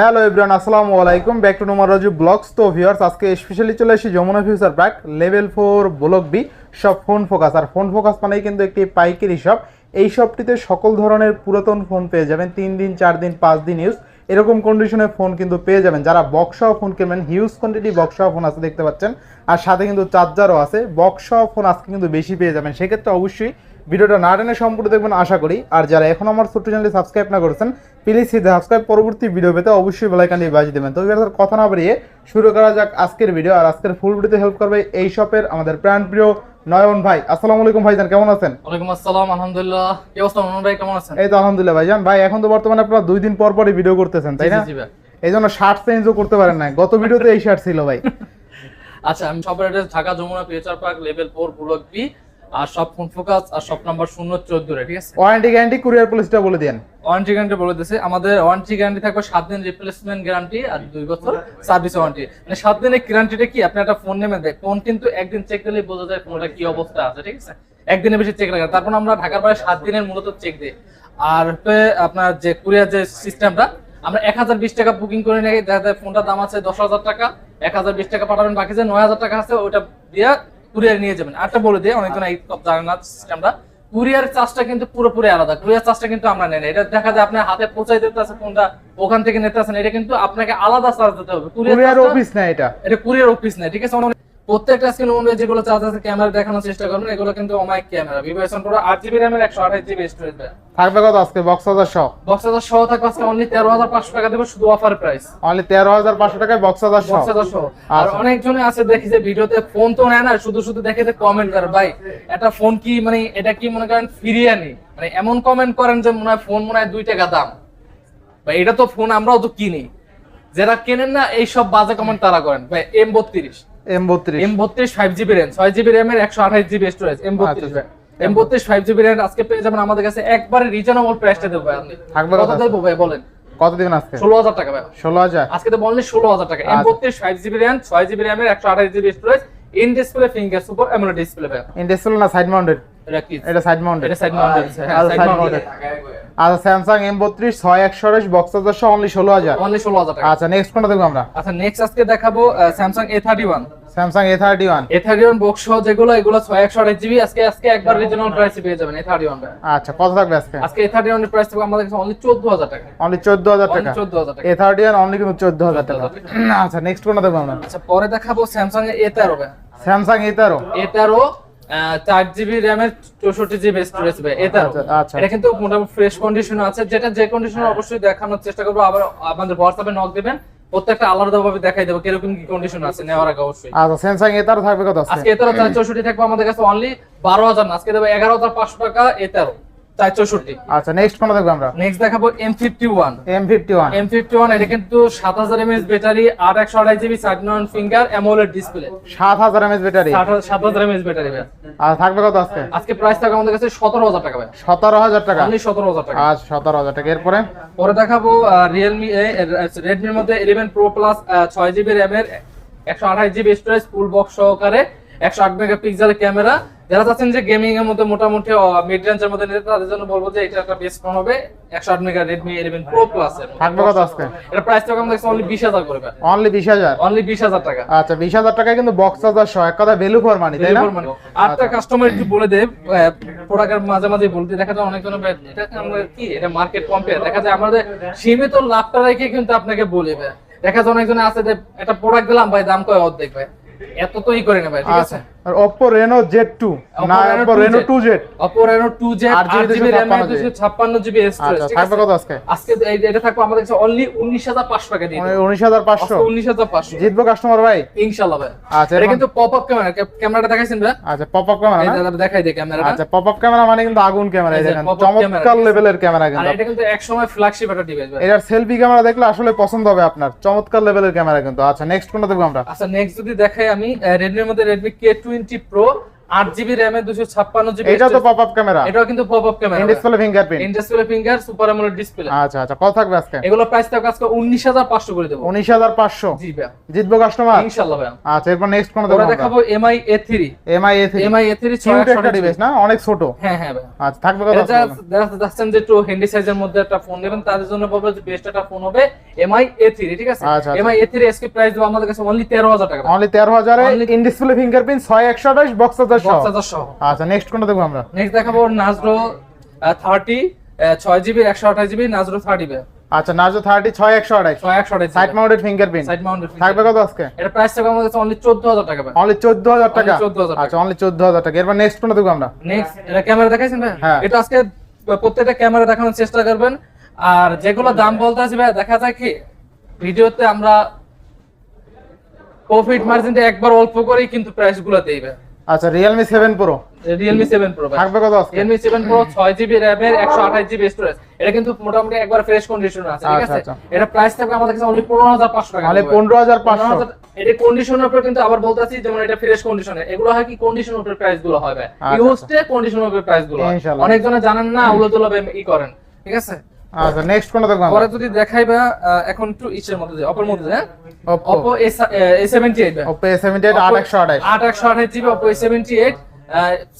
Hello everyone আসসালামু আলাইকুম। Back to Nomar Raju vlogs তো ভিউয়ার্স আজকে স্পেশালি চলে এসেছি Jamuna Future Park level four block B সব ফোন ফোকাস আর ফোন ফোকাস মানেই কিন্তু একটি পাইকারি শপ এই শপটিতে সকল ধরনের পুরাতন ফোন পেয়ে যাবেন। তিন দিন, চার দিন, পাঁচ দিন ইউজ এরকম কন্ডিশনের ফোন কিন্তু পেয়ে যাবেন। যারা বক্সা ফোন কিনবেন হিউজ কোয়ান্টিটি বক্সা ফোন আছে দেখতে পাচ্ছেন। আর সাথে কিন্তু চার্জারও আছে। বক্সা ফোন আজকে কিন্তু বেশি পেয়ে যাবেন। সেক্ষেত্রে অবশ্যই ভিডিওটা না টেনে সম্পূর্ণ দেখবেন আশা করি। আর যারা এখন আমার ছোট্ট চ্যানেলে সাবস্ক্রাইব না করেছেন প্লিজ সাবস্ক্রাইব পরবর্তী ভিডিও পেতে অবশ্যই বেলাইকানটি বাজিয়ে দেবেন। তো এবার কথা না বাড়িয়ে শুরু করা যাক আজকের ভিডিও আর আজকের ফুল ভিডিওতে হেল্প করবে এই শপের আমাদের প্রাণ প্রিয় নয়ন ভাই। আসসালামু আলাইকুম ভাইজান কেমন আছেন? ওয়ালাইকুম আসসালাম আলহামদুলিল্লাহ। কি অবস্থা মনোন ভাই কেমন আছেন? এই তো আলহামদুলিল্লাহ ভাইজান। ভাই এখন তো বর্তমানে আপনারা দুই দিন পর পরই ভিডিও করতেছেন তাই না। এই জন্য শার্ট চেঞ্জও করতে পারেন না গত ভিডিওতে এই শার্ট ছিল ভাই। আচ্ছা আমি সব address Dhaka Jamuna Future Park level four block B আর সব ফোন ফোকাস আর সব নাম্বার শূন্য চোদ্দ রে ঠিক আছে? ওয়ারেন্টি গ্যারান্টি কুরিয়ার পলিসিটা বলে দেন ওয়ারেন্টি গ্যারান্টি বলে দিয়েছে। আমাদের ওয়ারেন্টি গ্যারান্টি থাকবে সাত দিন রিপ্লেসমেন্ট গ্যারান্টি আর দুই বছর সার্ভিস ওয়ারেন্টি মানে সাত দিনের গ্যারান্টিটা কি? আপনি একটা ফোন নেবেন দেয় ফোন কিন্তু একদিন চেক দিলেই বোঝা যায় ফোনটা কি অবস্থা আছে ঠিক আছে? একদিনের বেশি চেক লাগে। তারপর আমরা ঢাকার বাইরে সাত দিনের মূলত চেক দিই। আর আপনার যে কুরিয়ার যে সিস্টেমটা আমরা এক হাজার বিশ টাকা বুকিং করে নিয়ে দেখা যায় ফোনটার দাম আছে দশ হাজার টাকা এক হাজার বিশ টাকা পাঠাবেন বাকি যে নয় হাজার টাকা আছে ওটা দিয়ে কুরিয়ার নিয়ে যাবেন। আরেকটা বলে দিয়ে অনেকজন এই জানে না সিস্টেমটা কুরিয়ার চার্জটা কিন্তু পুরোপুরি আলাদা। কুরিয়ার চার্জটা কিন্তু আমরা নেই না। এটা দেখা যায় আপনার হাতে পৌঁছাই দিতে আছে কোনটা ওখান থেকে নিতে আসেন এটা কিন্তু আপনাকে আলাদা চার্জ দিতে হবে। কুরিয়ার অফিস না এটা। এটা কুরিয়ার অফিস না ঠিক আছে? প্রত্যেকটা স্ক্রিন অনুযায়ী যেগুলো চার্জ আছে ক্যামেরা দেখানোর চেষ্টা করবেন এগুলো কিন্তু অমাইক ক্যামেরা ভিভো এস প্রো আট জিবি র্যামের একশো আঠাশ জিবি স্টোরেজ থাকবে কত আজকে? বক্স হাজার সহ বক্স হাজার সহ থাকবে আজকে অনলি তেরো হাজার পাঁচশো টাকা দেবে শুধু অফার প্রাইস অনলি তেরো হাজার পাঁচশো টাকায় বক্স হাজার সহ সহ আর আচ্ছা। অনেকজনে আছে দেখি যে ভিডিওতে ফোন তো নেয় না শুধু শুধু দেখে যে কমেন্ট করে। ভাই এটা ফোন কি মানে এটা কি মনে করেন ফিরিয়ে আনি মানে এমন কমেন্ট করেন যে মনে হয় ফোন মনে হয় দুই টাকা দাম। ভাই এটা তো ফোন আমরাও তো কিনি। যারা কেনেন না এই সব বাজে কমেন্ট তারা করেন। ভাই এম বত্রিশ। এম বত্রিশ। এম বত্রিশ ফাইভ জিবি র্যাম ছয় জিবি র্যামের একশো আঠাশ জিবি স্টোরেজ এম বত্রিশ আচ্ছা। এম বত্রিশ ফাইভ জিবি র্যাম আজকে পেয়ে যাবেন আমাদের কাছে একবারে রিজনেবল প্রাইসটা দেবো ভাই আপনি। থাকবে কত? কত? দেবো ভাই বলেন। কত দিবেন আজকে? ষোলো হাজার টাকা ভাই। ষোলো হাজার। আজকে তো ষোলো হাজার টাকা। এম আচ্ছা। বত্রিশ ফাইভ জিবি র্যাম ছয় জিবি র্যামের একশো আঠাশ GB storage in display finger super AMOLED display ভাই। ইন্ডাস্ট্রিয়াল না সাইড মাউন্টেড এটা কি? এটা সাইড মাউন্টেড এটা সাইড মাউন্টেড হ্যাঁ আচ্ছা, সাইড মাউন্টেড আচ্ছা স্যামসাং এম বত্রিশ ছয় একশো আঠাশ বক্স সহ অনলি টাকা। আচ্ছা নেক্সট কোনটা দেখব আমরা? আচ্ছা নেক্সট আজকে দেখাবো Samsung A thirty one Samsung A thirty one A thirty one box সহ যেগুলো এগুলো ছয় একশো আঠাশ জিবি আজকে আজকে একবার প্রাইসে পেয়ে যাবেন আচ্ছা কত থাকবে আজকে? প্রাইস থাকবে আমাদের কাছে অনলি চোদ্দ হাজার টাকা। অনলি চোদ্দ হাজার টাকা। চোদ্দ হাজার টাকা। এ থার্টি ওয়ান অনলি কিন্তু টাকা। আচ্ছা নেক্সট কোনটা দেখব আমরা? আচ্ছা পরে দেখাবো স্যামসাং এ তেরো স্যামসাং এ তেরো এ তেরো চার জিবি র্যামের চৌষট্টি জিবি স্টোরেজ ভাই এটা। আচ্ছা, আচ্ছা। এটা কিন্তু মোটামুটি ফ্রেশ কন্ডিশন আছে যেটা যে কন্ডিশনে অবশ্যই দেখানোর চেষ্টা করব। আবার আমাদের হোয়াটসঅ্যাপে নক দেবেন প্রত্যেকটা আলাদা ভাবে দেখাই দেবো কীরকম কি কন্ডিশন আছে নেওয়ার আগে অবশ্যই। আচ্ছা স্যামসাং এটার থাকবে কত আজকে এটার 464 থাকবে আমাদের কাছে অনলি 12000 আজকে দেখবে এগারো হাজার 11500 টাকা এটারও। 464 আচ্ছা নেক্সট আমরা? নেক্সট দেখাবো কিন্তু ব্যাটারি আর জিবি ফিঙ্গার ডিসপ্লে ব্যাটারি আজকে প্রাইস টাকা ভাই। 17000 টাকা। টাকা। টাকা। এরপরে? পরে দেখাবো রিয়েলমি রেডমির মধ্যে 11 প্রো প্লাস ছয় জিবি RAM এর 128 জিবি স্টোরেজ ফুল বক্স সহকারে একশো আট মেগা পিক্সেল ক্যামেরা যারা চাচ্ছেন যে গেমিং এর মধ্যে মোটামুটি মিড রেঞ্জের মধ্যে নিতে তাদের জন্য বলব যে এটা একটা বেস্ট ফোন হবে একশো আট mega Redmi eleven Pro Plus থাকবে কত আজকে? এটা প্রাইস থাকবে আমাদের অনলি বিশ হাজার করে অনলি বিশ হাজার? অনলি বিশ হাজার টাকা। আচ্ছা বিশ হাজার টাকায় কিন্তু বক্স হাজার সহ এক কথা ভ্যালু ফর মানি তাই না। আরেকটা কাস্টমার একটু বলে দেব প্রোডাক্টের মাঝে মাঝে বলতে দেখা যায় অনেকজন ভাই, এটা আমরা কি? এটা মার্কেট কম্পেয়ার দেখা যায় আমাদের সীমিত লাভটা রেখে কিন্তু আপনাকে বলে ভাই। দেখা যায় অনেকজন আছে যে একটা প্রোডাক্ট দিলাম ভাই দাম কয় অর্ধেক ভাই? এত তো ই করে না ভাই ঠিক আছে? আচ্ছা। আর Oppo Reno Z2 না Oppo Reno 2Z Oppo Reno 2Z আট GB 8GB RAM 256 256GB storage আচ্ছা থাকবে কত আজকে? আজকে এটা থাকবে আমাদের কাছে অনলি 19500 টাকা দিয়ে দেব। উনিশ হাজার পাঁচশো। আজকে 19500 জিতবো কাস্টমার ভাই? ইনশাআল্লাহ ভাই। আচ্ছা, এটা কিন্তু পপ আপ ক্যামেরা ক্যামেরাটা দেখাইছেন ভাই? আচ্ছা পপ আপ ক্যামেরা দাদা দেখাই দেই ক্যামেরাটা। আচ্ছা পপ আপ ক্যামেরা মানে কিন্তু আগুন ক্যামেরা এই দেখেন চমৎকার লেভেলের ক্যামেরা আর এটা কিন্তু এক সময় ফ্ল্যাগশিপ একটা ডিভাইস ভাই। এটার সেলফি ক্যামেরা দেখলে আসলে পছন্দ হবে আপনার। চমৎকার লেভেলের ক্যামেরা কিন্তু। আচ্ছা নেক্সট কোনটা দেখব আমরা? আচ্ছা নেক্সট যদি দেখাই আমি রেডমির মধ্যে রেডমি কে টোয়েন্টি প্রো আট জিবি র্যামে দুশো ছাপ্পান্ন জিবি এটা তো পপ আপ ক্যামেরা এটাও কিন্তু pop up camera in display fingerprint finger super AMOLED display আচ্ছা আচ্ছা কত থাকবে আজকে? এগুলো প্রাইস থাকবে আজকে উনিশ হাজার পাঁচশো করে দেবো। উনিশ হাজার পাঁচশো। জি ভাইয়া। জিতবো কাস্টমার ইনশাল্লাহ ভাইয়া। আচ্ছা এরপর নেক্সট কোন দেখাবো Mi A Mi A three Mi A three cute একটা ডিভাইস না? অনেক ছোট। হ্যাঁ হ্যাঁ ভাইয়া। আচ্ছা থাকবে কত? এটা যারা যাচ্ছেন যে একটু হ্যান্ডি সাইজের মধ্যে একটা ফোন নেবেন তাদের জন্য বলব যে বেস্ট একটা ফোন হবে এমআই এ থ্রি ঠিক আছে? আচ্ছা, আচ্ছা। এমআই এ থ্রি এসকে প্রাইস দেবো আমাদের কাছে অনলি তেরো হাজার টাকা অনলি তেরো হাজারে Only- ইন ডিসপ্লে ফিঙ্গারপ্রিন্ট ছয় একশো আঠাশ বক্স হাজার সহ। আচ্ছা নেক্সট কোনটা দেখব আমরা? নেক্সট দেখাবো নাজরো থার্টি ছয় জিবি নাজরো থার্টি আচ্ছা নার্জো থার্টি ছয় একশো আঠাশ। ছয় একশো আঠাশ side mounted fingerprint side mount থাকবে কত আজকে? এটা প্রাইস থাকবে আমাদের কাছে অনলি চোদ্দ হাজার টাকা ভাই। অনলি চোদ্দ হাজার টাকা? 14,000 টাকা। আচ্ছা অনলি চোদ্দ হাজার টাকা। এরপর নেক্সট কোনটা দেখব আমরা? নেক্সট এটা ক্যামেরা দেখাইছেন ভাই? হ্যাঁ। এটা আজকে প্রত্যেকটা ক্যামেরা দেখানোর চেষ্টা করবেন। আর যেগুলো দাম বলতে আছে ভাই দেখা যায় কি ভিডিওতে আমরা প্রফিট মার্জিনটা একবার অল্প করেই কিন্তু প্রাইসগুলো দেই ভাই। আচ্ছা seven Pro Realme seven Pro ভাই। থাকবে কত আজকে? রিয়েলমি সেভেন প্রো ছয় জিবি এর একশো আঠাশ জিবি স্টোরেজ এটা কিন্তু মোটামুটি একবার ফ্রেশ কন্ডিশন আছে ঠিক আচ্ছা, আছে? আচ্ছা। এটা প্রাইস থাকবে আমাদের কাছে অনলি পনেরো হাজার পাঁচশো টাকা পাঁচশো। 15,000 এটা কন্ডিশনের উপর কিন্তু আবার বলতেছি যেমন এটা ফ্রেশ কন্ডিশনে এগুলো হয় কি কন্ডিশনের উপর প্রাইসগুলো হবে আচ্ছা, ইউজডে কন্ডিশনের উপর প্রাইসগুলো হয়। ইনশাআল্লাহ। জানেন না উলো তোলা ই করেন ঠিক আছে? আচ্ছা নেক্সট কোনটা দেখব পরে আমরা যদি দেখাইবা এখন একটু ইসের মধ্যে অপর মধ্যে Oppo Oppo A78 Oppo A78 আট একশো আঠাশ আট। একশো আঠাশ GB Oppo A78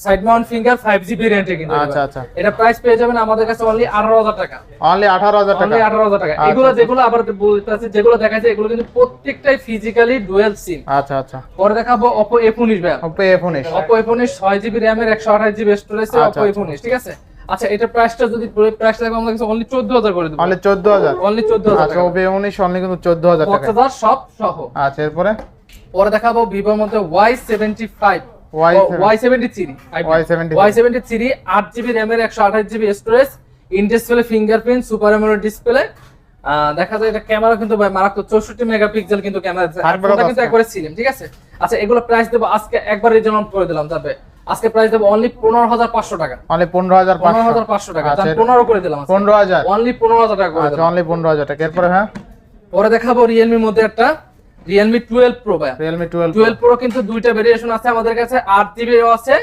side mount finger 5 GB রেঞ্জে কিন্তু আচ্ছা, আচ্ছা। এটা প্রাইস পেয়ে যাবেন আমাদের কাছে অনলি 18000 টাকা। অনলি আঠারো হাজার টাকা। অনলি 18000 টাকা। আচ্ছা, এগুলো আচ্ছা। যেগুলো আবার বলতেছে যেগুলো দেখাচ্ছে এগুলো কিন্তু প্রত্যেকটাই ফিজিক্যালি ডুয়াল সিম আচ্ছা আচ্ছা। পরে দেখাবো Oppo A19 ভাই Oppo A19 Oppo A19 6 GB র্যামের 128 জিবি স্টোরেজ আচ্ছা, Oppo আচ্ছা। A19 ঠিক আছে? আচ্ছা এটা প্রাইসটা যদি প্রাইস থাকবে আমাদের কাছে অনলি 14000 করে দেব। অনলি চোদ্দ হাজার অনলি 14000 আচ্ছা Oppo A19 অনলি কিন্তু চোদ্দ হাজার টাকা 5000 সব সহ। আচ্ছা এরপরে? পরে দেখাবো ভিভোর মধ্যে Y75 Y7 Y73 Y73 Y73 8 GB র্যামের 128 GB storage in display fingerprint super AMOLED display দেখা যায় এটা ক্যামেরা কিন্তু ভাই মারাত্মক 64 মেগাপিক্সেল কিন্তু ক্যামেরা কিন্তু একবারে সিলিম ঠিক আছে? আচ্ছা এগুলো প্রাইস দেবো আজকে একবার রিজনেবল করে দিলাম যাবে। আজকে প্রাইস দেবো অনলি 15500 টাকা। অনলি পনেরো হাজার পাঁচশো। 15500 টাকা আচ্ছা, 15 করে দিলাম পনেরো হাজার। অনলি 15000 টাকা করে আচ্ছা অনলি পনেরো হাজার টাকা। এরপরে হ্যাঁ? পরে দেখাবো রিয়েলমির মধ্যে একটা রিয়েলমি 12 প্রো ভাই রিয়েলমি টুয়েলভ টুয়েলভ প্রো কিন্তু দুইটা ভেরিয়েশন আছে আমাদের কাছে আট জিবি আছে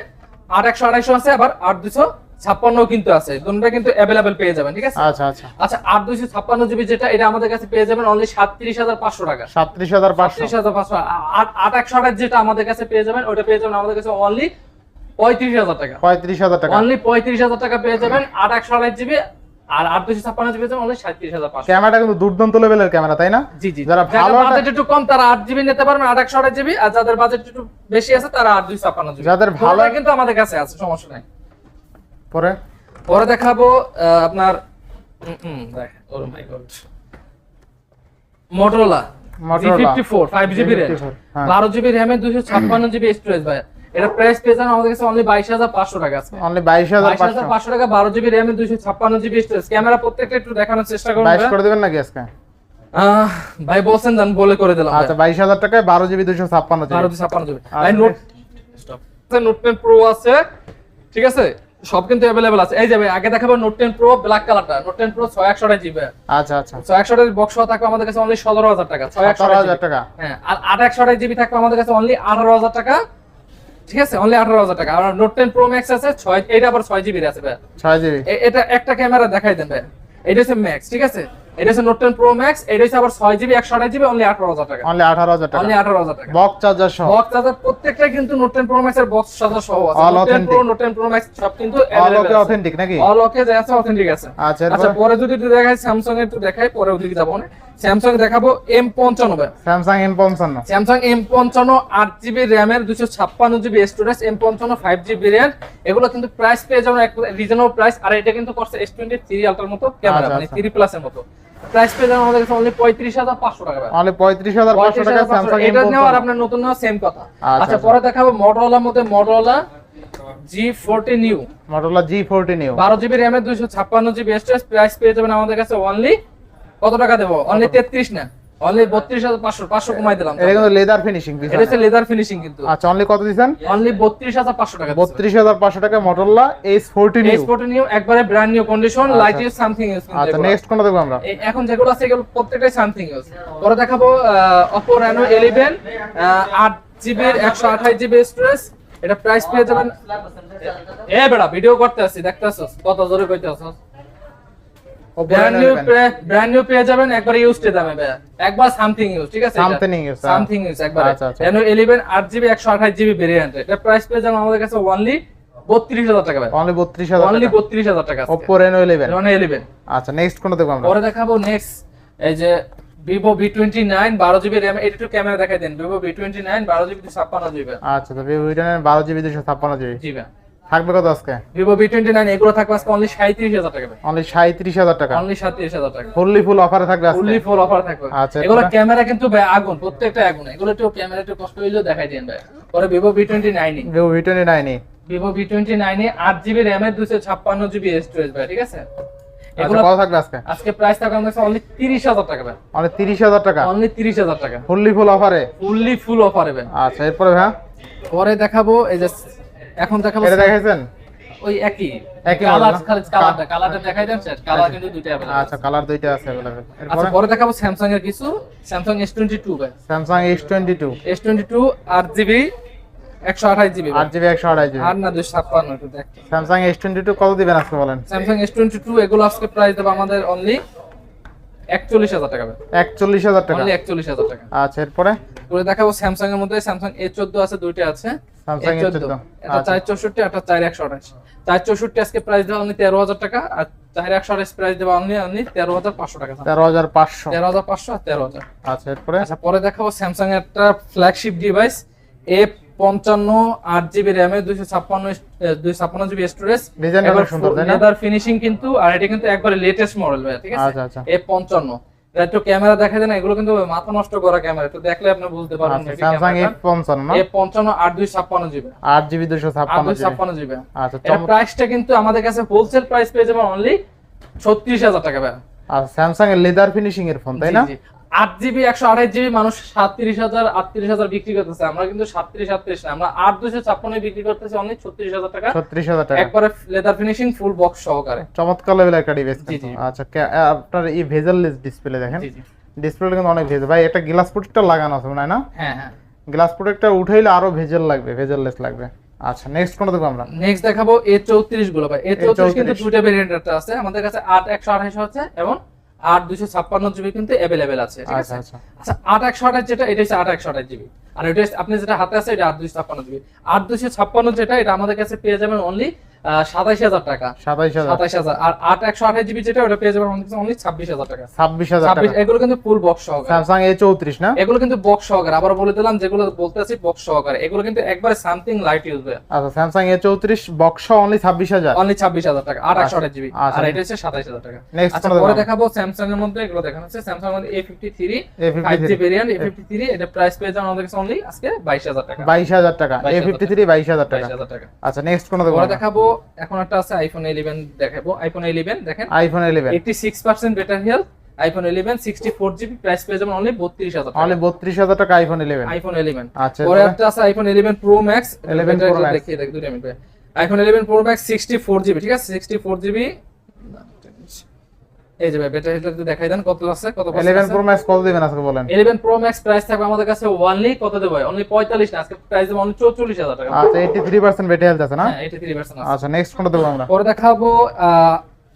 আট একশো আড়াইশো আছে আবার আট দুশো ছাপ্পান্ন কিন্তু আছে। দুটোটা কিন্তু অ্যাভেলেবেল পেয়ে যাবেন ঠিক আছে? আচ্ছা আচ্ছা। আচ্ছা আট দুশো ছাপ্পান্ন জিবি যেটা এটা আমাদের কাছে পেয়ে যাবেন অনলি সাতত্রিশ হাজার পাঁচশো টাকা। সাতত্রিশ হাজার পাঁচশো। সাতত্রিশ হাজার পাঁচশো আট আট একশো আঠাশ যেটা আমাদের কাছে পেয়ে যাবেন ওটা পেয়ে যাবেন আমাদের কাছে অনলি পঁয়ত্রিশ হাজার টাকা। পঁয়ত্রিশ হাজার টাকা। অনলি পঁয়ত্রিশ হাজার টাকা পেয়ে যাবেন আট একশো আঠাশ জিবি আর আট দুশো ছাপ্পান্ন জিবি অনলি সাতত্রিশ হাজার পাঁচশো। ক্যামেরাটা কিন্তু দুর্দান্ত লেভেলের ক্যামেরা তাই না? জি জি। যারা ভালো বাজেট একটু কম তারা আট জিবি নিতে পারবেন আট একশো আঠাশ জিবি আর যাদের বাজেট একটু বেশি আছে তারা আট দুইশো ছাপ্পান্ন জিবি। যাদের ভালো- কিন্তু আমাদের কাছে আছে সমস্যা নাই। পরে? পরে দেখাবো আপনার Motorola Motorola। G54 5GB RAM G54, হ্যাঁ। 12GB RAM এর 256GB স্টোরেজ ভাই এটা প্রাইস পেয়ে আমাদের কাছে অনলি 22500 টাকা আছে। অনলি বাইশ হাজার পাঁচশো। 22500 টাকা 12GB RAM এর 256GB স্টোরেজ ক্যামেরা প্রত্যেকটা একটু দেখানোর চেষ্টা করুন বাইশ ভাই। করে দেবেন নাকি আজকে? ভাই বলছেন জান বলে করে দিলাম আচ্ছা বাইশ হাজার টাকায় বারো জিবি দুশো ছাপ্পান্ন বারো জিবি দুই ছাপ্পান্ন জিবি আচ্ছা, ভাই নোট নোট টেন প্রো আছে ঠিক আছে? সব কিন্তু অ্যাভেলেবেল আছে। এই যাবে আগে দেখাবো নোট টেন প্রো ব্ল্যাক কালারটা নোট টেন প্রো ছয় একশো জিবি আচ্ছা আচ্ছা। ছয় একশো বক্স থাকবে আমাদের কাছে অনলি সতেরো হাজার টাকা। ছয় একশো সতেরো হাজার টাকা। হ্যাঁ আর আট একশো জিবি থাকবে আমাদের কাছে অনলি আঠারো হাজার টাকা। ঠিক আছে? অনলি আঠারো হাজার টাকা। আর নোট টেন প্রো ম্যাক্স আছে ছয় এটা আবার ছয় আছে ভাই ছয় জিবি এটা একটা ক্যামেরা দেখাই দেন ভাই এটা হচ্ছে ম্যাক্স ঠিক আছে? এটা হচ্ছে নোট টেন প্রো ম্যাক্স এটা হচ্ছে আবার ছয় জিবি একশো আঠাশ জিবি অনলি আঠারো হাজার টাকা। অনলি আঠারো হাজার টাকা। অনলি আঠারো হাজার টাকা। বক্স চার্জার সহ। বক্স চার্জার প্রত্যেকটা কিন্তু নোট 10 প্রো ম্যাক্স এর বক্স চার্জার সহ আছে। Note 10 pro note 10 pro max সব কিন্তু অল ওকে অথেন্টিক নাকি? অল ওকে যা আছে অথেন্টিক আছে। আচ্ছা আচ্ছা পরে যদি একটু দেখাই স্যামসাং এর একটু দেখাই পরে ওদিকে যাব না স্যামসাং দেখাবো M55 স্যামসাং এম পঞ্চান্ন। স্যামসাং M55 8 জিবি RAM এর 256 GB storage M55 5 GB RAM এগুলো কিন্তু প্রাইস পেয়ে যাবেন রিজনেবল প্রাইস আর এটা কিন্তু করছে S23 আলট্রার মতো ক্যামেরা আচ্ছা, মানে আচ্ছা। 3 প্লাস এর মতো। প্রাইস পেয়ে যাবেন আমাদের কাছে অনলি 35500 টাকা ভাই। অনলি পঁয়ত্রিশ হাজার পাঁচশো টাকা স্যামসাং এটা নেওয়া আর আপনার নতুন নেওয়া সেম কথা। আচ্ছা, আচ্ছা। আচ্ছা। পরে দেখাবো মটোরোলার মধ্যে Motorola G forty new Motorola G forty new বারো জিবি র্যাম এর দুইশো ছাপ্পান্ন জিবি স্টোরেজ প্রাইস পেয়ে যাবেন আমাদের কাছে অনলি কত টাকা দেবো? অনলি তেত্রিশ না। অনলি বত্রিশ হাজার পাঁচশো পাঁচশো কমাই দিলাম। এটা কিন্তু লেদার ফিনিশিং এটা হচ্ছে লেদার ফিনিশিং কিন্তু। আচ্ছা অনলি কত দিচ্ছেন? অনলি বত্রিশ হাজার পাঁচশো টাকা বত্রিশ হাজার পাঁচশো টাকা Motorola H forty new export new একবারে ব্র্যান্ড নিউ কন্ডিশন আচ্ছা। লাইট ইউজ সামথিং ইউজ আচ্ছা নেক্সট কোনটা দেখব আমরা? এখন যেগুলো আছে এগুলো প্রত্যেকটাই সামথিং ইউজ পরে দেখাবো অপো রেনো ইলেভেন আট জিবির একশো আঠাশ জিবি স্টোরেজ এটা প্রাইস পেয়ে যাবেন এ বেড়া ভিডিও করতে দেখতে আসছ? কত জোরে কইতে আসছ? Oppo brand new brand new পেয়ে যাবেন একবার ইউজড দামে ভাইয়া। একবার সামথিং ইউজ ঠিক আছে? হ্যাঁ। সামথিং ইউজ একবার। আচ্ছা, আচ্ছা। Reno 11 8GB 128GB ভেরিয়েন্ট এটা প্রাইস পেয়ে যাবেন আমাদের কাছে অনলি 32000 টাকা ভাই অনলি 32000 অনলি টাকা। 32000 টাকা আজকে। Oppo Reno 11 Reno 11 আচ্ছা নেক্সট কোনটা দেখব আমরা? পরে দেখাবো নেক্সট এই যে ক্যামেরা দেখাই দেন। আচ্ছা তো Vivo V10 12 GB 256 GB GB থাকবে কত আজকে? ভিভো ভি টোয়েন্টি নাইন এগুলো থাকবে আজকে অনলি সাঁত্রিশ হাজার টাকা অনলি 37000 টাকা? অনলি সাঁত্রিশ হাজার টাকা। ফুললি ফুল অফারে থাকবে আজকে? ফুললি ফুল অফার থাকবে। আচ্ছা, এগুলো ক্যামেরা কিন্তু ভাই আগুন প্রত্যেকটা আগুন। এগুলো একটু ক্যামেরা একটু কষ্ট হইলেও দেখাই দেন ভাই। পরে Vivo V twenty nine V29 Vivo V twenty নাইনে আট জিবি দুশো ছাপ্পান্ন জিবি স্টোরেজ ভাই ঠিক আছে? আচ্ছা কত থাকবে আজকে? আজকে প্রাইস থাকবে আমাদের অনলি তিরিশ হাজার টাকা ভাই। অনলি 30000 টাকা? অনলি তিরিশ হাজার টাকা। ফুললি ফুল অফারে ফুললি ফুল অফার হবে আচ্ছা এরপরে ভাই? পরে দেখাবো এই যে এখন দেখাবো এটা দেখাইছেন ওই একই একই কালার model না? খালি কালারটা কালারটা দেখাই দেন স্যার কালার কিন্তু দুইটা available আচ্ছা কালার দুইটা আছে अवेलेबल আচ্ছা এরপরে পরে দেখাবো স্যামসাং এর কিছু স্যামসাং S22 ভাই Samsung S22 S22 8GB 128 GB 8GB 128GB আর না 256 একটু দেখ Samsung S22 কত দিবেন আজকে বলেন স্যামসাং S22 এগুলো আজকে প্রাইস দেবো আমাদের অনলি 41000 টাকা ভাই। 41000 টাকা। অনলি 41000 টাকা। আচ্ছা এরপরে? পরে দেখাবো স্যামসাং এর মধ্যে। স্যামসাং A14 আছে দুইটা আছে। Samsung A14 A14 এটা আচ্ছা। 464 একটা 4128 464 আজকে প্রাইস দেওয়া অনলি 13000 টাকা। আর 4128 প্রাইস দেওয়া অনলি অনলি 13500 টাকা। 13500 13500 আর 13000 আচ্ছা এরপরে? আচ্ছা পরে দেখাবো স্যামসাং এর একটা ফ্ল্যাগশিপ ডিভাইস এ পঞ্চান্ন আট জিবি র্যামে দুইশো ছাপ্পান্ন দুইশো ছাপ্পান্ন জিবি স্টোরেজ লেদার ফিনিশিং কিন্তু আর এটা কিন্তু একবারে লেটেস্ট মডেল ভাই ঠিক আছে। এ পঞ্চান্ন। একটু ক্যামেরা দেখা যায় না? এগুলো কিন্তু মাথা নষ্ট করা ক্যামেরা একটু দেখলে আপনি বুঝতে পারবেন F55 এ জিবি 8GB আট দুই 256GB ছাপ্পান্ন জিবি আচ্ছা প্রাইসটা কিন্তু আমাদের কাছে হোলসেল প্রাইস পেয়ে যাবেন অনলি ছত্রিশ হাজার টাকা ভাই। আর স্যামসাং এর লেদার ফিনিশিং এর ফোন তাই না। আট জিবি একশো আঠাশ জিবি মানুষ সাতত্রিশ হাজার আটত্রিশ হাজার বিক্রি করতেছে। আমরা কিন্তু সাতত্রিশ আটত্রিশ না আমরা আট দুশো ছাপ্পান্ন বিক্রি করতেছি অনলি ছত্রিশ হাজার টাকা। 36000 টাকা। একবারে লেদার ফিনিশিং ফুল বক্স সহকারে। চমৎকার লেভেল একটা ডিভাইস জি, জি। আচ্ছা আপনার এই ভেজেললেস ডিসপ্লে দেখেন। জি জি। ডিসপ্লে কিন্তু অনেক ভেজেল। ভাই একটা গ্লাস প্রোটেক্টর লাগানো আছে না? হ্যাঁ হ্যাঁ। গ্লাস প্রোটেক্টর উঠাইলে আরও ভেজেল লাগবে ভেজেললেস লাগবে। আচ্ছা নেক্সট কোনটা দেখব আমরা? নেক্সট দেখাবো এ চৌত্রিশগুলো ভাই। এ চৌত্রিশ কিন্তু A34 দুইটা ভেরিয়েন্ট আছে। আমাদের কাছে আট একশো আঠাশ হচ্ছে এবং আট দুশো ছাপ্পান্ন জিবি কিন্তু অ্যাভেলেবেল আছে ঠিক আচ্ছা আছে? আচ্ছা। আচ্ছা আট একশো আঠাশ যেটা এটা হচ্ছে আট একশো আঠাশ জিবি। আর এটা আপনি যেটা হাতে আছে এটা আট দুশো ছাপ্পান্ন জিবি। আট দুশো ছাপ্পান্ন যেটা এটা আমাদের কাছে পেয়ে যাবেন অনলি সাতাইশ হাজার টাকা। সাতাইশ হাজার। আর আট একশো আঠাশ জিবি যেটা ওটা পেয়ে যাবেন অনলি ছাব্বিশ হাজার টাকা। ছাব্বিশ হাজার এগুলো কিন্তু ফুল বক্স সহকারে। স্যামসাং এ চৌত্রিশ না? এগুলো কিন্তু বক্স সহকারে। আবার বলে দিলাম যেগুলো বলতে বক্স সহকারে। এগুলো কিন্তু একবারে সামথিং লাইট ইউজ আচ্ছা স্যামসাং এ চৌত্রিশ বক্স অনলি ছাব্বিশ হাজার। অনলি ছাব্বিশ হাজার টাকা। আট একশো আঠাশ জিবি। আর এটা হচ্ছে সাতাইশ হাজার টাকা। আচ্ছা পরে দেখাবো? দেখাবো স্যামসাং এর মধ্যে এগুলো দেখানো হচ্ছে। স্যামসাং এর মধ্যে A fifty three five G variant A fifty three এটা প্রাইস পেয়ে যাবেন আমাদের কাছে অনলি আজকে বাইশ হাজার টাকা। বাইশ হাজার টাকা। এ ফিফটি থ্রি বাইশ হাজার টাকা। আচ্ছা নেক্সট কোনো দেখাবো এখন একটা আছে আইফোন ইলেভেন দেখাবো। আইফোন ইলেভেন দেখেন। IPhone eleven eighty six percent better health iPhone eleven sixty four GB price পেয়ে যাবেন অনলি বত্রিশ হাজার অনলি বত্রিশ হাজার টাকা আইফোন ইলেভেন আইফোন ইলেভেন আচ্ছা পরে একটা আছে iPhone eleven pro max 11 pro max দেখিয়ে দেখ দুটো minute. IPhone eleven pro max sixty four GB ঠিক আছে? সিক্সটি ফোর জিবি এই যে ভাই একটু দেখাই দেন কত আছে কত ইলেভেন প্রো ম্যাক্স কত দিবেন আজকে বলেন? ইলেভেন প্রো ম্যাক্স প্রাইস থাকবে আমাদের কাছে ওয়ানলি কত দেবো অনলি পঁয়তাল্লিশ না আজকে প্রাইস দেবো অনলি চৌচল্লিশ হাজার টাকা। আচ্ছা eighty three percent better health আছে না? হ্যাঁ এইটি থ্রি পার্সেন্ট আচ্ছা নেক্সট কোনটা দেবো আমরা? পরে দেখাবো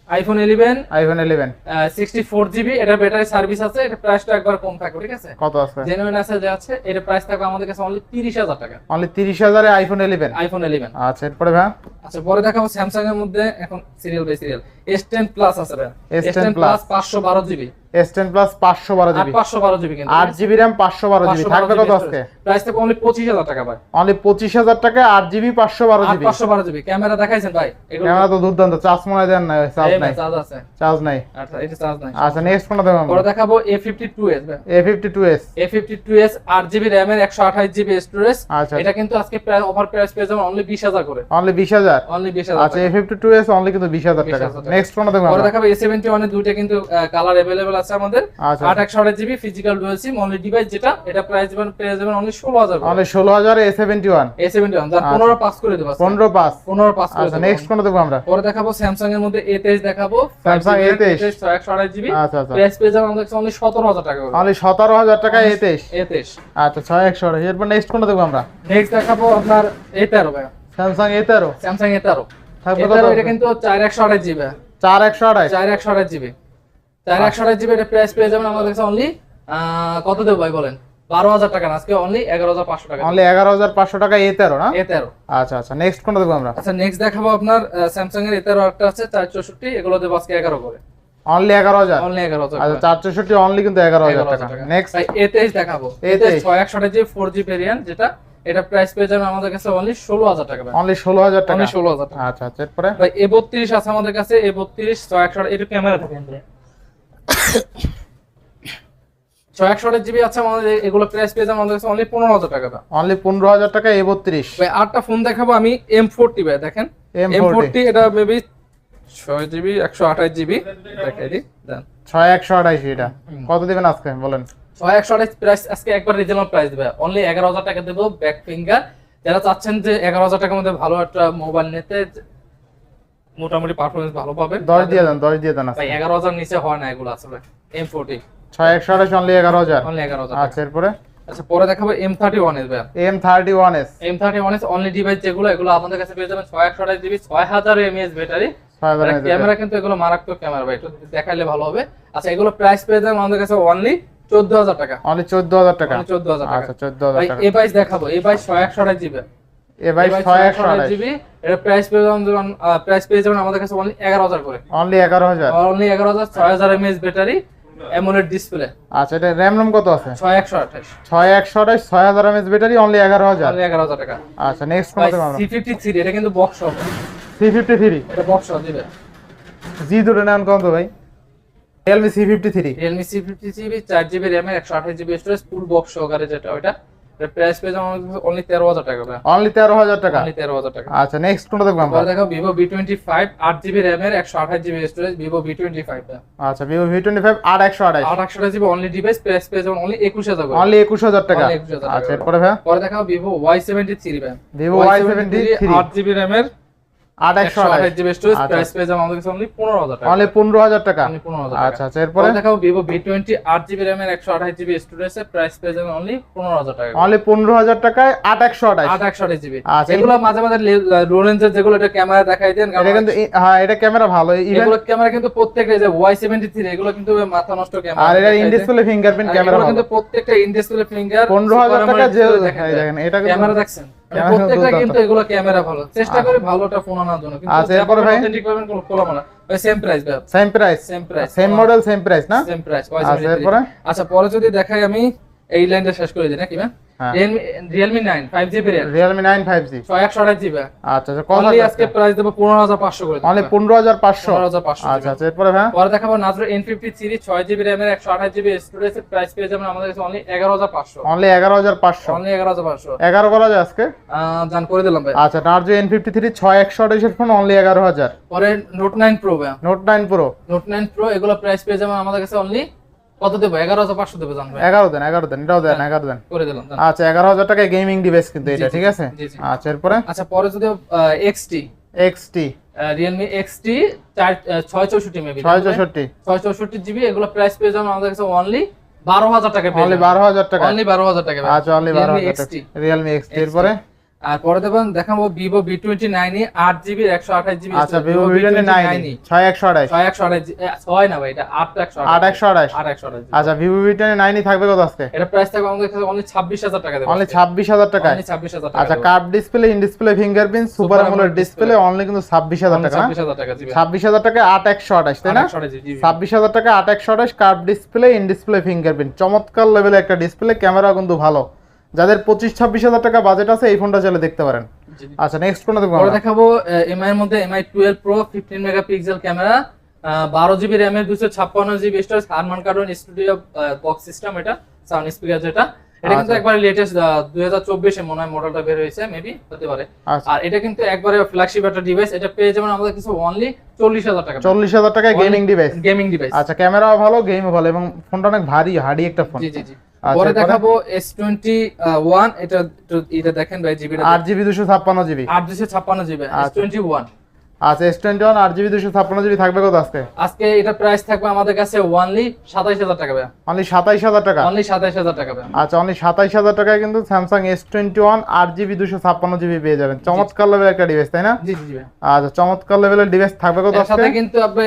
iPhone eleven iPhone eleven sixty four GB এটা ব্যাটারি সার্ভিস আছে এটা প্রাইসটা একবার কম থাকবে ঠিক আছে? কত আছে? জেনুইন আছে যে আছে এটা প্রাইস থাকবে আমাদের কাছে অনলি তিরিশ হাজার টাকা। অনলি তিরিশ হাজারে আইফোন ইলেভেন আইফোন ইলেভেন আচ্ছা এরপরে ভাই? আচ্ছা পরে দেখাবো স্যামসাং এর মধ্যে এখন serial by serial S ten plus আছে S10 প্লাস পাঁচশো বারো জিবি। এস টেন প্লাস পাঁচশো বারো আর জিবি। পাঁচশো বারো জিবি কিন্তু। আট জিবি র্যাম পাঁচশো বারো জিবি। থাকবে কত আজকে? প্রাইস অনলি পঁচিশ হাজার টাকা ভাই। অনলি পঁচিশ হাজার টাকা আট জিবি পাঁচশো বারো আর জিবি। পাঁচশো বারো জিবি। ক্যামেরা দেখাইছেন ভাই? ক্যামেরা তো দুর্দান্ত। চার্জ মনে দেন না চার্জ নাই। চার্জ আছে। চার্জ নাই। আচ্ছা এটা চার্জ নাই। আচ্ছা নেক্সট কোনটা দেবো পরে দেখাবো এ ফিফটি টু এস ভাই। A fifty two S A fifty two S আট জিবি র্যামের একশো আঠাশ জিবি স্টোরেজ আচ্ছা এটা কিন্তু আজকে অফার প্রাইস পেয়ে যাবেন অনলি বিশ হাজার করে। অনলি বিশ হাজার? অনলি বিশ হাজার আচ্ছা A fifty two S only কিন্তু বিশ হাজার 20,000 টাকা। নেক্সট কোনটা দেখব পরে দেখাবো এ সেভেন্টি ওয়ানের দুইটা কিন্তু কালার অ্যাভেলেবল আছে আমাদের। আচ্ছা। আট একশো আট GB physical dual SIM only device যেটা এটা প্রাইস দেবেন পেয়ে যাবেন অনলি ষোলো হাজার আমাদের ষোলো হাজার A seventy one A seventy one যার আচ্ছা। পনেরো পাস করে দেবো পনেরো পাঁচ পনেরো পাস করে আচ্ছা নেক্সট কোনটা দেখব আমরা। পরে দেখাবো স্যামসাং এর মধ্যে এ তেইশ দেখাবো। Samsung A23 একশো আঠাশ জিবি আচ্ছা আচ্ছা। প্রাইস পেয়ে যাবেন আমাদের অনলি সতেরো হাজার টাকা তাহলে সতেরো হাজার টাকা এ তেইশ এ তেইশ আচ্ছা ছয় একশো আঠাশ। এরপর নেক্সট কোনটা দেখব আমরা। নেক্সট দেখাবো আপনার এ তেরো ভাই স্যামসাং এ তেরো। স্যামসাং এ তেরো। থাকবে এটা কিন্তু চার একশো আঠাশ জিবি চার একশো চার একশো জিবি। চার একশো জিবি এটা প্রাইস পেয়ে যাবেন আমাদের কাছে অনলি কত দেবো ভাই বলেন? বারো হাজার টাকা আজকে অনলি এগারো হাজার পাঁচশো টাকা। অনলি এগারো হাজার পাঁচশো টাকা এ তেরো না? এ তেরো। আচ্ছা আচ্ছা নেক্সট কোনটা আমরা? আচ্ছা নেক্সট দেখাবো আপনার স্যামসাং এর এ তেরো একটা আছে চার চৌষট্টি এগুলো দেবো আজকে এগারো করে। অনলি এগারো হাজার। অনলি এগারো হাজার আচ্ছা চার চৌষট্টি অনলি কিন্তু এগারো হাজার টাকা। নেক্সট ভাই এ তেইশ দেখাবো। এ A23 তেইশ ছয় একশো জিবি ফোর জি ভেরিয়েন্ট যেটা এটা প্রাইস পেয়ে যাবেন আমাদের কাছে অনলি ষোলো হাজার টাকা ভাই। অনলি ষোলো হাজার টাকা। অনলি ষোলো হাজার টাকা। আচ্ছা আচ্ছা এরপরে? ভাই এ বত্রিশ আছে আমাদের কাছে এ বত্রিশ ছয় একশো একটু ক্যামেরা থাকে ছয় একশো জিবি আছে আমাদের এগুলো প্রাইস পেয়ে যাবেন আমাদের কাছে অনলি পনেরো হাজার টাকা। অনলি পনেরো হাজার টাকা এ বত্রিশ। ভাই আটটা ফোন দেখাবো আমি এম ফোরটি ভাই দেখেন। এম ফোরটি এটা মেবি ছয় জিবি একশো আঠাশ জিবি। দেখাই দিই দেন। ছয় একশো আঠাশ এটা। কত দিবেন আজকে? বলেন। ছয় একশো আঠাশ প্রাইস আজকে একবার রিজনেবল প্রাইস দেবে। অনলি এগারো হাজার টাকা দেবো ব্যাক ফিঙ্গার যারা চাচ্ছেন যে এগারো হাজার টাকার মধ্যে ভালো একটা মোবাইল নিতে মোটামুটি পারফরমেন্স ভালো পাবেন। দশ দিয়ে দেন দশ দিয়ে দেন ভাই এগারো হাজার নিচে হয় না এগুলো আসলে। এম ফোরটি ছয় একশো আঠাশ অনলি এগারো হাজার? অনলি এগারো হাজার আচ্ছা এরপরে? আচ্ছা পরে দেখাবো এম থার্টি ওয়ান এস ভাই। M thirty one S M thirty one S only device যেগুলো এগুলো আমাদের কাছে পেয়ে যাবেন ছয় একশো আঠাশ জিবি ছয় হাজার এমএএস ব্যাটারি ছয় হাজার ক্যামেরা কিন্তু এগুলো মারাত্মক ক্যামেরা ভাই। একটু দেখাইলে ভালো হবে। আচ্ছা এগুলো প্রাইস পেয়ে যাবেন আমাদের কাছে অনলি চোদ্দ হাজার টাকা। অনলি চোদ্দ হাজার টাকা। চোদ্দ হাজার টাকা। আচ্ছা চোদ্দ হাজার টাকা। এ বাইশ দেখাবো। এ বাইশ ছয় একশো আঠাশ জিবি এ ভাই ছয় একশো আঠাশ জিবি এটা প্রাইস পেয়ে যাবেন প্রাইস পেয়ে যাবেন আমাদের কাছে অনলি এগারো হাজার করে। অনলি এগারো হাজার। অনলি এগারো হাজার ছয় হাজার এমএএস ব্যাটারি অ্যামোলেড ডিসপ্লে আচ্ছা এটা র্যাম রোম কত আছে? ছয় একশো আঠাশ। ছয় একশো আঠাশ ছয় হাজার এমএস ব্যাটারি অনলি এগারো হাজার। অনলি এগারো হাজার টাকা। আচ্ছা নেক্সট কোন থ্রি এটা কিন্তু বক্স হবে সি ফিফটি থ্রি জি ধরে নেন কত ভাই। Realme C fifty three Realme C fifty GB চার জিবি র্যামের একশো আঠাশ জিবি স্টোরেজ ফুল বক্স সহকারে যেটা ওইটা। প্রাইস পেয়ে অনলি তেরো হাজার টাকা অনলি তেরো হাজার টাকা? অনলি তেরো হাজার টাকা। আচ্ছা নেক্সট কোনটা দেখব আমরা দেখো ভিভো বি টোয়েন্টি ফাইভ আট জিবি র্যামের একশো আঠাশ GB storage Vivo V twenty five আচ্ছা ভিভো ভি টোয়েন্টি ফাইভ আর একশো আঠাশ। আট একশো জিবি অনলি ডিভাইস প্রাইস পেয়ে যাবেন অনলি একুশ হাজার অনলি একুশ হাজার টাকা। Only 21,000 টাকা। আচ্ছা এরপরে ভাই? পরে দেখাবো ভিভো ওয়াই সেভেন্টি থ্রি ভাই। ভিভো ওয়াই সেভেন্টি থ্রি আট জিবি র্যামের ক্যামেরা দেখাই দেন কিন্তু হ্যাঁ দেখছেন? প্রত্যেকটা কিন্তু এগুলো ক্যামেরা ভালো। চেষ্টা করি ভালোটা ফোন আনার জন্য কিন্তু আচ্ছা, এরপরে ভাই? অথেন্টিক পাবেন কোনো খোলা না। ভাই সেম প্রাইস ভাই। Same price same price same model same price না? সেম প্রাইস আচ্ছা, এরপরে? আচ্ছা পরে যদি দেখাই আমি এই লাইনটা শেষ করে দিই নাকি ভাই? হ্যাঁ। জিবি র্যাম রিয়েলমি জি ছয় একশো আঠাশ জিবি আচ্ছা আচ্ছা কত আজকে প্রাইস দেবো পনেরো হাজার পাঁচশো করে অনলি পনেরো হাজার পাঁচশো? পনেরো হাজার পাঁচশো আচ্ছা আচ্ছা এরপরে ভাই? পরে দেখাবো এন ফিফটি থ্রি ছয় জিবি র্যামের একশো আঠাশ জিবি স্টোরেজ প্রাইস পেয়ে যাবেন আমাদের কাছে অনলি এগারো হাজার পাঁচশো। অনলি এগারো হাজার পাঁচশো? অনলি এগারো হাজার পাঁচশো। এগারো করা যায় আজকে? জান করে দিলাম ভাই। আচ্ছা থ্রি ছয় একশো আঠাশের ফোন অনলি এগারো হাজার। পরে নোট নাইন প্রো ভাই। Nine pro note nine pro এগুলো প্রাইস পেয়ে যাবেন আমাদের কাছে অনলি কত দেবো? এগারো হাজার পাঁচশো দেবো জান এগারো দেন এগারো দেন এটাও দেন এগারো দেন। করে দিলাম আচ্ছা এগারো হাজার টাকায় গেমিং ডিভাইস কিন্তু এটা ঠিক আছে। আচ্ছা এরপরে? আচ্ছা পরে যদি XT X T Realme XT চার ছয় চৌষট্টি মেবি ছয় চৌষট্টি। ছয় চৌষট্টি জিবি এগুলো প্রাইস পেয়ে যাবেন আমাদের কাছে অনলি বারো হাজার টাকা অনলি বারো হাজার টাকা। অনলি বারো হাজার টাকা আচ্ছা অনলি বারো Realme হাজার টাকা XT রিয়েলমি এক্স টি এরপরে? আর পরে দেখবেন দেখাবো ভিভো বি টোয়েন্টি নাইন আট জিবি একশো আঠাশ জিবি আচ্ছা ভিভো ভি টোয়েন্টি নাইন ছয় একশো আঠাশ। ছয় একশো আঠাশ ছয় না ভাই এটা আট একশো আট একশো আঠাশ। আট একশো আঠাশ। আচ্ছা ভিভো ভি টোয়েন্টি নাইনই থাকবে কত আজকে? এটা প্রাইস থাকবে আমাদের কাছে অনলি ছাব্বিশ হাজার টাকা দেবো অনলি ছাব্বিশ হাজার টাকায়। অনলি ছাব্বিশ হাজার টাকা আচ্ছা curve display in display fingerprint super display only কিন্তু ছাব্বিশ হাজার টাকা ছাব্বিশ হাজার টাকা ছাব্বিশ হাজার টাকা আট একশো আঠাশ তাই না? ছাব্বিশ হাজার টাকা আট একশো আঠাশ curve display in display fingerprint চমৎকার লেভেলের একটা ডিসপ্লে ক্যামেরা কিন্তু ভালো। যাদের পঁচিশ ছাব্বিশ হাজার টাকা বাজেট আছে এই ফোনটা চাইলে দেখতে পারেন। আচ্ছা নেক্সট কোনটা দেখব পরে আমরা? দেখাবো এমআই এর মধ্যে Mi twelve pro fifteen megapixel camera বারো জিবি র্যামের দুশো ছাপ্পান্ন GB storage Harman Kardon studio box system এটা সাউন্ড স্পিকার যেটা। এটা কিন্তু আচ্ছা। একবারে লেটেস্ট দুই হাজার চব্বিশে মনে হয় মডেলটা বের হয়েছে মেবি হতে পারে। আচ্ছা। আর এটা কিন্তু একবারে ফ্ল্যাগশিপ একটা ডিভাইস এটা পেয়ে যাবেন আমাদের কিছু অনলি চল্লিশ হাজার টাকা চল্লিশ হাজার টাকায় গেমিং ডিভাইস গেমিং ডিভাইস আচ্ছা ক্যামেরাও ভালো গেমও ভালো এবং ফোনটা অনেক ভারী হার্ডি একটা ফোন জি জি জি। পরে দেখাবো এস টোয়েন্টি ওয়ান এটা একটু এটা দেখেন ভাই জিবি আট জিবি দুশো ছাপ্পান্ন জিবি আট দুশো ছাপ্পান্ন জিবি এস আচ্ছা। এস টোয়েন্টি ওয়ান আট জিবি দুশো ছাপ্পান্ন জিবি থাকবে কত আজকে? আজকে এটা প্রাইস থাকবে আমাদের কাছে ওয়ানলি সাতাইশ হাজার টাকা ভাই অনলি সাতাইশ হাজার টাকা? অনলি সাতাইশ হাজার টাকা আচ্ছা অনলি সাতাইশ হাজার টাকায় কিন্তু স্যামসাং এস টোয়েন্টি ওয়ান আট জিবি দুশো ছাপ্পান্ন জিবি পেয়ে যাবেন। চমৎকার লেভেলের একটা ডিভাইস তাই না? আচ্ছা চমৎকার লেভেলের ডিভাইস থাকবে কত সাথে কিন্তু আপনি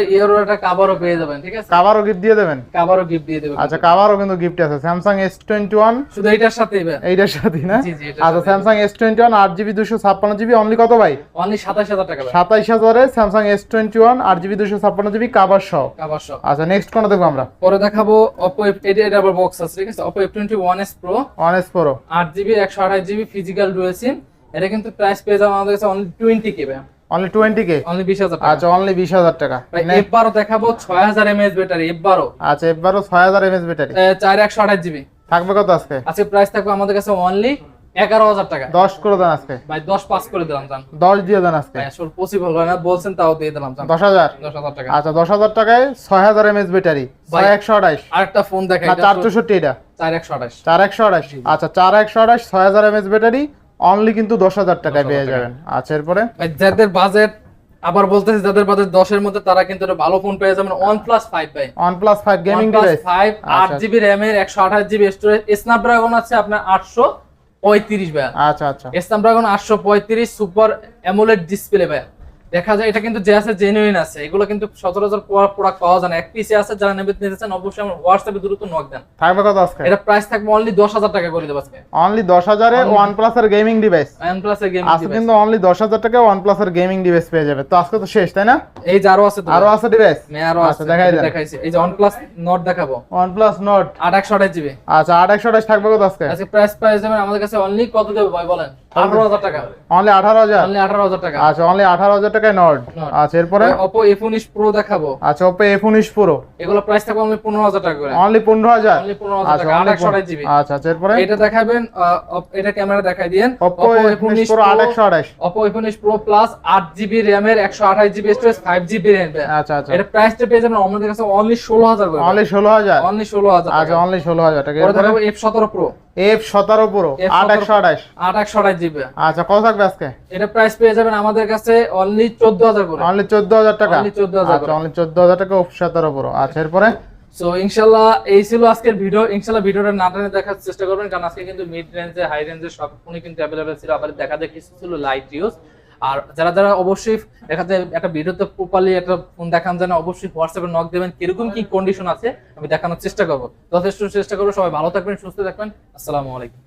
কাভারও পেয়ে যাবেন ঠিক আছে? কাভারও গিফট দিয়ে দেবেন? কাভারও গিফট দিয়ে দেবেন। আচ্ছা কাভারও কিন্তু গিফট আছে। স্যামসাং এস টোয়েন্টি ওয়ান শুধু এইটার সাথেই এইটার সাথে না? আচ্ছা স্যামসাং এস টোয়েন্টি ওয়ান আট জিবি দুশো ছাপ্পান্ন জিবি অনলি কত ভাই? অনলি সাতাইশ হাজার টাকা সাতাইশ হাজারে স্যামসাং এস টোয়েন্টি ওয়ান আট জিবি দুশো ছাপ্পান্ন জিবি কাভার সহ। আচ্ছা নেক্সট কোনটা দেখব আমরা? পরে দেখাবো Oppo F- এটা এটা আবার বক্স আছে ঠিক আছে? Oppo F21s Pro one S pro আট জিবি একশো আঠাশ জিবি ফিজিক্যাল সিম এটা কিন্তু প্রাইস পেয়ে যাবে আমাদের কাছে অনলি টোয়েন্টি কে ভাই। অনলি টোয়েন্টি কে অনলি বিশ হাজার আচ্ছা অনলি বিশ হাজার টাকা। Next- এফ বারো দেখাবো ছয় হাজার এমএএচ ব্যাটারি এফ বারো আচ্ছা এবারও ছয় হাজার এমএস ব্যাটারি চার একশো আঠাশ জিবি থাকবে কত আজকে? আজকে প্রাইস থাকবে আমাদের কাছে অনলি এগারো হাজার টাকা। দশ করে দেন আজকে। ভাই দশ পাস করে দিলাম জান। দশ দিয়ে দেন আজকে। আসলে পসিবল হয় না বলছেন তাও দিয়ে দিলাম জান। দশ হাজার? দশ হাজার টাকা। আচ্ছা দশ হাজার টাকায় ছয় হাজার এমএস ব্যাটারি ছয় একশো আঠাশ। আরেকটা ফোন দেখাই চার চৌষট্টি এটা। চার একশো আঠাশ। চার একশো আঠাশ। আচ্ছা চার একশো আঠাশ ছয় হাজার এমএস ব্যাটারি অনলি কিন্তু দশ হাজার টাকায় পেয়ে যাবেন। আচ্ছা এরপরে? যাদের বাজেট আবার বলতেছি যাদের বাজেট দশের মধ্যে তারা কিন্তু একটা ভালো ফোন পেয়ে যাবেন। প্লাস ফাইভ ভাই। OnePlus five gaming device five আট আচ্ছা। জিবি র্যামের একশো আঠাশ জিবি স্টোরেজ স্ন্যাপড্রাগন আছে আপনার আটশো পঁয়ত্রিশ ভাইয়া। আচ্ছা আচ্ছা। স্ন্যাপড্রাগন আটশো পঁয়ত্রিশ সুপার অ্যামোলেড ডিসপ্লে ভাই দেখা যায় এটা কিন্তু যে আছে জেনুইন আছে। এগুলো কিন্তু সচরাচর প্রোডাক্ট পাওয়া যায় না। এক পিসে আছে যারা নেবে নিতে চান অবশ্যই আমার হোয়াটসঅ্যাপে দ্রুত নক দেন। থাকবে কত আজকে? এটা প্রাইস থাকবে অনলি দশ হাজার টাকা করে দেবো আজকে। অনলি দশ হাজারে ওয়ান প্লাস এর গেমিং ডিভাইস ওয়ান প্লাস এর গেম আজকে কিন্তু অনলি দশ হাজার টাকায় ওয়ান প্লাস এর গেমিং ডিভাইস পেয়ে যাবে। তো আজকে তো শেষ তাই না? এই যে আরও আছে তো। আরও আছে ডিভাইস মে আরও আচ্ছা, আছে। দেখাই দেন। দেখাইছি। এই যে প্লাস নট দেখাবো। আট একশো আঠাশ জিবি আচ্ছা আট একশো আঠাশ থাকবে কত আজকে? আজকে প্রাইস প্রাইস যাবেন আমাদের কাছে অনলি কত দেবে ভাই বলেন? আঠারো হাজার টাকা। অনলি আঠারো হাজার। অনলি আঠারো হাজার টাকা। আচ্ছা অনলি আঠারো হাজার টাকায় নট। আচ্ছা এরপরে? এফ উনিশ প্রো দেখাবো। আচ্ছা এফ উনিশ প্রো এগুলো প্রাইস থাকবে অনলি পনেরো হাজার টাকা করে। অনলি পনেরো হাজার? অনলি পনেরো হাজার আচ্ছা টাকা আট only একশো আঠাশ জিবি। আচ্ছা আচ্ছা এরপরে? এটা দেখাবেন এটা ক্যামেরা দেখাই প্রো আট একশো আঠাশ অপো এফ উনিশ প্রো প্লাস আট জিবি র্যামের একশো আঠাশ GB storage five GB RAM আচ্ছা আচ্ছা। এটা প্রাইসটা পেয়ে যাবেন আমাদের কাছে অনলি ষোলো হাজার করে। অনলি ষোলো হাজার? অনলি ষোলো হাজার আচ্ছা অনলি ষোলো হাজার টাকা। এরপরে? দেখাবো এফ সতেরো প্রো এফ সতেরো প্রো F17 আট একশো আঠাশ। আট একশো আঠাশ জিবি। আচ্ছা কত থাকবে আজকে? এটা প্রাইস পেয়ে যাবেন আমাদের কাছে অনলি চোদ্দ হাজার করে। অনলি চোদ্দ হাজার টাকা? 14,000 আচ্ছা অনলি চোদ্দ হাজার টাকা এফ সতেরো প্রো আচ্ছা এরপরে? সো ইনশাল্লাহ এই ছিল আজকের ভিডিও ইনশাল্লাহ ভিডিওটা না টেনে দেখার চেষ্টা করবেন কারণ আজকে কিন্তু মিড রেঞ্জে হাই রেঞ্জে সব ফোনই কিন্তু অ্যাভেলেবেল ছিল। আবার দেখা যায় কিছু ছিল লাইট ইউজ আর যারা যারা অবশ্যই দেখাতে একটা ভিডিওতে প্রপারলি একটা ফোন দেখান যেন অবশ্যই হোয়াটসঅ্যাপে নক দেবেন। কীরকম কি কন্ডিশন আছে, আমি দেখানোর চেষ্টা করব। যথেষ্ট চেষ্টা করব। সবাই ভালো থাকবেন, সুস্থ থাকবেন। আসসালামু আলাইকুম।